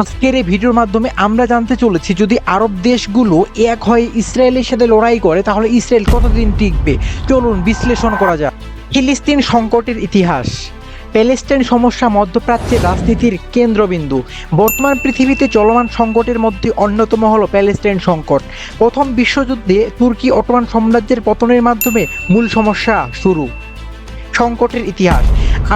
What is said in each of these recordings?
আজকের এই ভিডিওর মাধ্যমে আমরা জানতে চলেছি, যদি আরব দেশগুলো এক হয়ে ইসরায়েলের সাথে লড়াই করে, তাহলে ইসরায়েল কতদিন টিকবে? চলুন বিশ্লেষণ করা যাক। ফিলিস্তিন সংকটের ইতিহাস। প্যালেস্টাইন সমস্যা মধ্যপ্রাচ্যের রাজনীতির কেন্দ্রবিন্দু। বর্তমান পৃথিবীতে চলমান সংকটের মধ্যে অন্যতম হলো প্যালেস্টাইন সংকট। প্রথম বিশ্বযুদ্ধে তুর্কি অটোমান সাম্রাজ্যের পতনের মাধ্যমে মূল সমস্যা শুরু। সংকটের ইতিহাস।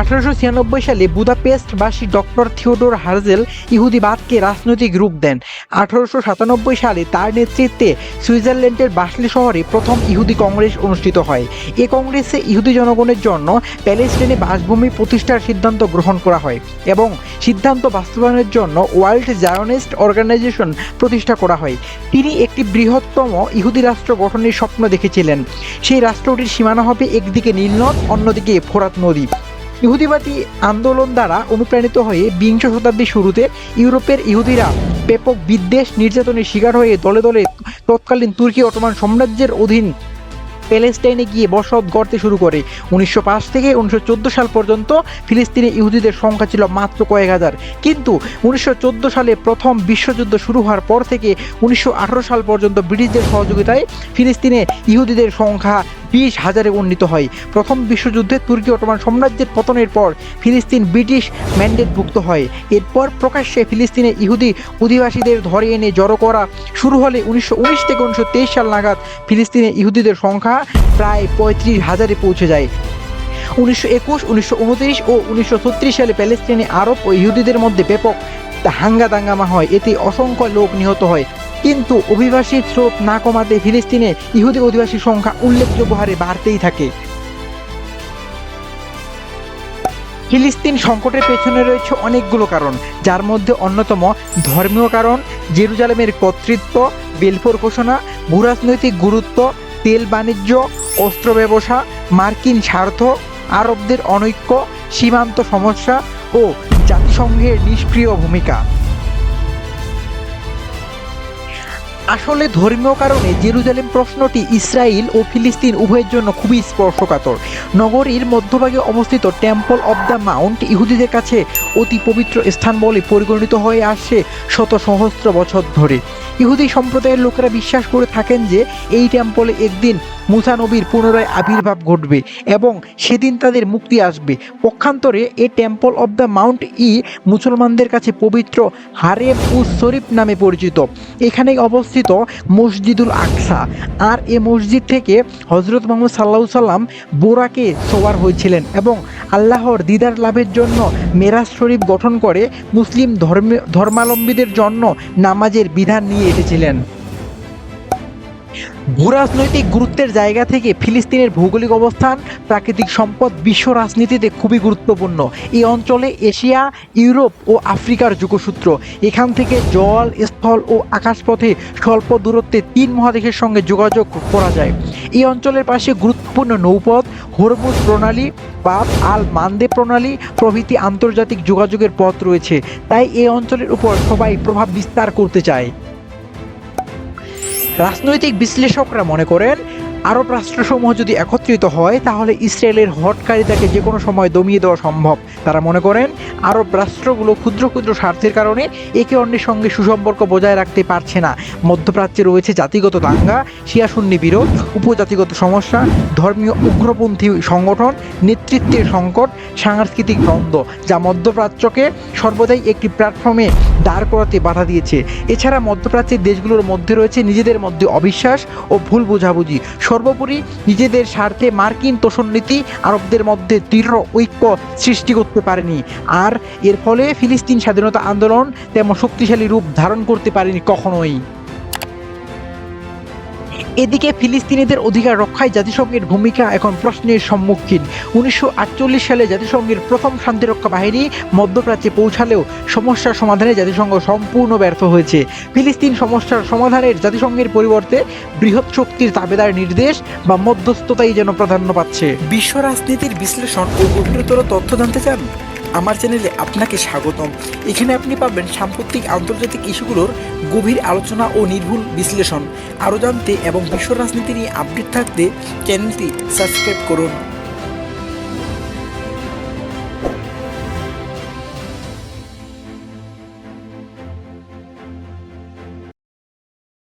আঠারোশো ছিয়ানব্বই সালে বুদাপেস্টবাসী ডক্টর থিওডোর হার্জেল ইহুদিবাদকে রাজনৈতিক রূপ দেন। আঠারোশো সাতানব্বই সালে তার নেতৃত্বে সুইজারল্যান্ডের বাসলি শহরে প্রথম ইহুদি কংগ্রেস অনুষ্ঠিত হয়। এ কংগ্রেসে ইহুদি জনগণের জন্য প্যালেস্টাইনে বাসভূমি প্রতিষ্ঠার সিদ্ধান্ত গ্রহণ করা হয় এবং সিদ্ধান্ত বাস্তবায়নের জন্য ওয়ার্ল্ড জায়নিস্ট অর্গানাইজেশন প্রতিষ্ঠা করা হয়। তিনি একটি বৃহত্তম ইহুদি রাষ্ট্র গঠনের স্বপ্ন দেখেছিলেন। সেই রাষ্ট্রটির সীমানা হবে একদিকে নীলনদ অন্যদিকে ফোরাত নদী। ইহুদিবাদী আন্দোলন দ্বারা অনুপ্রাণিত হয়ে বিংশ শতাব্দীর শুরুতে ইউরোপের ইহুদিরা ব্যাপক বিদ্বেষ নির্যাতনের শিকার হয়ে দলে দলে তৎকালীন তুর্কি অটোমান সাম্রাজ্যের অধীন প্যালেস্টাইনে গিয়ে বসত গড়তে শুরু করে। উনিশশো পাঁচ থেকে উনিশশো চোদ্দ সাল পর্যন্ত ফিলিস্তিনে ইহুদিদের সংখ্যা ছিল মাত্র কয়েক হাজার। কিন্তু উনিশশো চোদ্দ সালে প্রথম বিশ্বযুদ্ধ শুরু হওয়ার পর থেকে উনিশশো আঠারো সাল পর্যন্ত ব্রিটিশদের সহযোগিতায় ফিলিস্তিনে ইহুদিদের সংখ্যা বিশ হাজারে উন্নীত হয়। প্রথম বিশ্বযুদ্ধে তুর্কি অটোমান সাম্রাজ্যের পতনের পর ফিলিস্তিন ব্রিটিশ ম্যান্ডেটভুক্ত হয়। এরপর প্রকাশ্যে ফিলিস্তিনে ইহুদি অধিবাসীদের ধরে এনে জড়ো করা শুরু হলে উনিশশো উনিশ থেকে উনিশশো তেইশ সাল নাগাদ ফিলিস্তিনে ইহুদিদের সংখ্যা প্রায় পঁয়ত্রিশ হাজারে পৌঁছে যায়। উনিশশো একুশ, উনিশশো ও উনিশশো ছত্রিশ সালে প্যালেস্টাইনে আরব ও ইহুদিদের মধ্যে ব্যাপক হাঙ্গা দাঙ্গামা হয়। এতে অসংখ্য লোক নিহত হয়। কিন্তু অভিবাসী স্রোত না কমাতে ফিলিস্তিনে ইহুদি অধিবাসীর সংখ্যা উল্লেখযোগ্য হারে বাড়তেই থাকে। ফিলিস্তিন সংকটের পেছনে রয়েছে অনেকগুলো কারণ, যার মধ্যে অন্যতম ধর্মীয় কারণ, জেরুজালেমের কর্তৃত্ব, বেলফোর ঘোষণা, ভূরাজনৈতিক গুরুত্ব, তেল বাণিজ্য, অস্ত্র ব্যবসা, মার্কিন স্বার্থ, আরবদের অনৈক্য, সীমান্ত সমস্যা ও জাতিসংঘের নিষ্ক্রিয় ভূমিকা। আসলে ধর্মীয় কারণে জেরুজালেম প্রশ্নটি ইসরায়েল ও ফিলিস্তিন উভয়ের জন্য খুবই স্পর্শকাতর। নগরীর মধ্যভাগে অবস্থিত টেম্পল অব দ্য মাউন্ট ইহুদিদের কাছে অতি পবিত্র স্থান বলে পরিগণিত হয়ে আসছে শত সহস্র বছর ধরে। ইহুদি সম্প্রদায়ের লোকেরা বিশ্বাস করে থাকেন যে এই টেম্পলে একদিন মুসা নবীর পুনরায় আবির্ভাব ঘটবে এবং সেদিন তাদের মুক্তি আসবে। পক্ষান্তরে এ টেম্পল অব দ্য মাউন্ট ই মুসলমানদের কাছে পবিত্র হারেম উস শরীফ নামে পরিচিত। এখানেই অবস্থিত মসজিদুল আকসা। আর এ মসজিদ থেকে হজরত মোহাম্মদ সাল্লাহ সাল্লাম বোরাকে সওয়ার হয়েছিলেন এবং আল্লাহর দিদার লাভের জন্য মেরাজ শরীফ গঠন করে মুসলিম ধর্মে ধর্মাবলম্বীদের জন্য নামাজের বিধান নিয়ে এসেছিলেন। ভূরাজনৈতিক গুরুত্বের জায়গা থেকে ফিলিস্তিনের ভৌগোলিক অবস্থান, প্রাকৃতিক সম্পদ, বিশ্ব রাজনীতিতে খুবই গুরুত্বপূর্ণ। এই অঞ্চলে এশিয়া, ইউরোপ ও আফ্রিকার যোগসূত্র। এখান থেকে জল, স্থল ও আকাশপথে স্বল্প দূরত্বে তিন মহাদেশের সঙ্গে যোগাযোগ করা যায়। এই অঞ্চলের পাশে গুরুত্বপূর্ণ নৌপথ, হরমুজ প্রণালী বাব আল মান্দে প্রণালী প্রভৃতি আন্তর্জাতিক যোগাযোগের পথ রয়েছে। তাই এই অঞ্চলের উপর সবাই প্রভাব বিস্তার করতে চায়। রাজনৈতিক বিশ্লেষকরা মনে করেন, আরব রাষ্ট্রসমূহ যদি একত্রিত হয়, তাহলে ইসরায়েলের হটকারিতাকে যে কোনো সময় দমিয়ে দেওয়া সম্ভব। তারা মনে করেন, আরব রাষ্ট্রগুলো ক্ষুদ্র ক্ষুদ্র স্বার্থের কারণে একে অন্যের সঙ্গে সুসম্পর্ক বজায় রাখতে পারছে না। মধ্যপ্রাচ্যে রয়েছে জাতিগত দাঙ্গা শিয়াশূন্যী বিরোধ, উপজাতিগত সমস্যা, ধর্মীয় উগ্রপন্থী সংগঠন, নেতৃত্বের সংকট, সাংস্কৃতিক দ্বন্দ্ব, যা মধ্যপ্রাচ্যকে সর্বদাই একটি প্ল্যাটফর্মে দাঁড় করাতে বাধা দিয়েছে। এছাড়া মধ্যপ্রাচ্যের দেশগুলোর মধ্যে রয়েছে নিজেদের মধ্যে অবিশ্বাস ও ভুল বোঝাবুঝি। সর্বোপরি নিজেদের স্বার্থে মার্কিন তোষণ নীতি আরবদের মধ্যে দৃঢ় ঐক্য সৃষ্টি করতে পারেনি। আর এর ফলে ফিলিস্তিন স্বাধীনতা আন্দোলন তেমন শক্তিশালী রূপ ধারণ করতে পারেনি কখনোই। এদিকে ফিলিস্তিনিদের অধিকার রক্ষায় জাতিসংঘের ভূমিকা এখন প্রশ্নের সম্মুখীন। উনিশশো আটচল্লিশ সালে জাতিসংঘের প্রথম শান্তিরক্ষা বাহিনী মধ্যপ্রাচ্যে পৌঁছালেও সমস্যার সমাধানে জাতিসংঘ সম্পূর্ণ ব্যর্থ হয়েছে। ফিলিস্তিন সমস্যার সমাধানের জাতিসংঘের পরিবর্তে বৃহৎ শক্তির তাবেদার নির্দেশ বা মধ্যস্থতাই যেন প্রাধান্য পাচ্ছে। বিশ্ব রাজনীতির বিশ্লেষণ ও গভীরতর তথ্য জানতে চান আমার চ্যানেলে আপনাকে স্বাগতম। এখানে আপনি পাবেন সাম্প্রতিক আন্তর্জাতিক ইস্যুগুলোর গভীর আলোচনা ও নির্ভুল বিশ্লেষণ, আরও জানতে এবং বিশ্ব রাজনীতি নিয়ে আপডেট থাকতে চ্যানেলটি সাবস্ক্রাইব করুন।